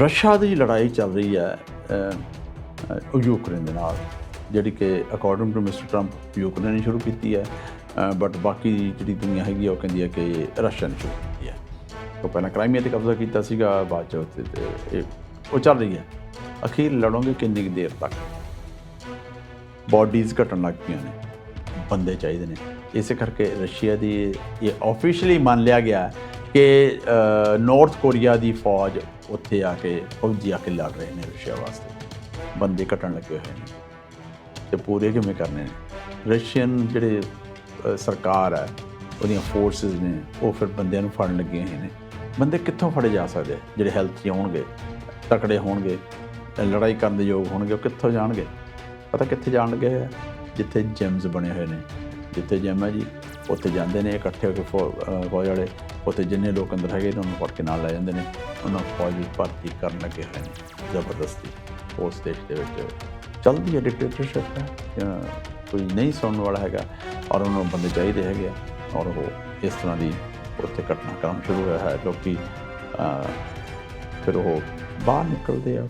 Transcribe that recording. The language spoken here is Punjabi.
ਰਸ਼ੀਆ ਦੀ ਲੜਾਈ ਚੱਲ ਰਹੀ ਹੈ ਯੂਕਰੇਨ ਦੇ ਨਾਲ ਜਿਹੜੀ ਕਿ according to mister Trump Ukraine ਨੇ ਸ਼ੁਰੂ ਕੀਤੀ ਹੈ ਬਟ ਬਾਕੀ ਜਿਹੜੀ ਦੁਨੀਆ ਹੈਗੀ ਆ, ਉਹ ਕਹਿੰਦੀ ਹੈ ਕਿ ਰਸ਼ੀਆ ਨੇ ਸ਼ੁਰੂ ਕੀਤੀ ਹੈ। ਉਹ ਪਹਿਲਾਂ ਕ੍ਰਾਈਮੀਆ ਤੇ ਕਬਜ਼ਾ ਕੀਤਾ ਸੀਗਾ ਬਾਅਦ ਚ ਉੱਥੇ ਇਹ ਉਹ ਚੱਲ ਰਹੀ ਹੈ। ਅਖੀਰ ਲੜੋਗੇ ਕਿੰਨੀ ਕੁ ਦੇਰ ਤੱਕ? ਬਾਡੀਜ਼ ਘਟਣ ਲੱਗ ਪਈਆਂ ਨੇ ਬੰਦੇ ਚਾਹੀਦੇ ਨੇ। ਇਸੇ ਕਰਕੇ ਰਸ਼ੀਆ ਦੀ ਇਹ ਆਫੀਸ਼ੀਅਲੀ ਮੰਨ ਲਿਆ ਗਿਆ ਕਿ ਨਾਰਥ ਕੋਰੀਆ ਦੀ ਫੌਜ ਉੱਥੇ ਆ ਕੇ ਫੌਜੀ ਆ ਕੇ ਲੜ ਰਹੇ ਨੇ ਰਸ਼ੀਆ ਵਾਸਤੇ। ਬੰਦੇ ਘਟਣ ਲੱਗੇ ਹੋਏ ਨੇ। ਤੇ ਪੂਰੇ ਕਿਵੇਂ ਕਰਨੇ ਨੇ? ਰਸ਼ੀਅਨ ਜਿਹੜੇ ਸਰਕਾਰ ਹੈ, ਉਹਦੀਆਂ ਫੋਰਸਸ ਨੇ, ਉਹ ਫਿਰ ਬੰਦਿਆਂ ਨੂੰ ਫੜਨ ਲੱਗੇ ਹੋਏ ਨੇ। ਬੰਦੇ ਕਿੱਥੋਂ ਫੜੇ ਜਾ ਸਕਦੇ ਜਿਹੜੇ ਹੈਲਥ 'ਚ ਹੋਣਗੇ, ਤਕੜੇ ਹੋਣਗੇ, ਲੜਾਈ ਕਰਨ ਦੇ ਯੋਗ ਹੋਣਗੇ, ਉਹ ਕਿੱਥੋਂ ਜਾਣਗੇ? ਪਤਾ ਕਿੱਥੇ ਜਾਣਗੇ ਜਿੱਥੇ ਜਿਮਸ ਬਣੇ ਹੋਏ ਨੇ। ਜਿੱਥੇ ਜਿਮ ਹੈ ਜੀ, ਉੱਥੇ ਜਾਂਦੇ ਨੇ ਇਕੱਠੇ ਹੋ ਕੇ ਫੌ- ਫੌਜ ਵਾਲੇ। ਉੱਥੇ ਜਿੰਨੇ ਲੋਕ ਅੰਦਰ ਹੈਗੇ ਨੇ, ਉਹਨੂੰ ਫੜ ਕੇ ਨਾਲ ਲੈ ਜਾਂਦੇ ਨੇ। ਉਹਨਾਂ ਫੌਜ ਵਿੱਚ ਭਰਤੀ ਕਰਨ ਲੱਗੇ ਹੋਏ ਨੇ, ਜ਼ਬਰਦਸਤੀ, ਉਸ ਦੇਸ਼ ਦੇ ਵਿੱਚ। ਚੱਲਦੀ ਹੈ ਡਿਕਟੇਟਰਸ਼ਿਪ ਹੈ ਕੋਈ ਨਹੀਂ ਸੁਣਨ ਵਾਲਾ ਹੈਗਾ, ਔਰ ਉਹਨਾਂ ਨੂੰ ਬੰਦੇ ਚਾਹੀਦੇ ਹੈਗੇ ਆ, ਔਰ ਉਹ ਇਸ ਤਰ੍ਹਾਂ ਦੀ ਉੱਥੇ ਘਟਨਾਕ੍ਰਮ ਸ਼ੁਰੂ ਹੋਇਆ ਹੈ। ਲੋਕੀ ਫਿਰ ਉਹ ਬਾਹਰ ਨਿਕਲਦੇ ਆ।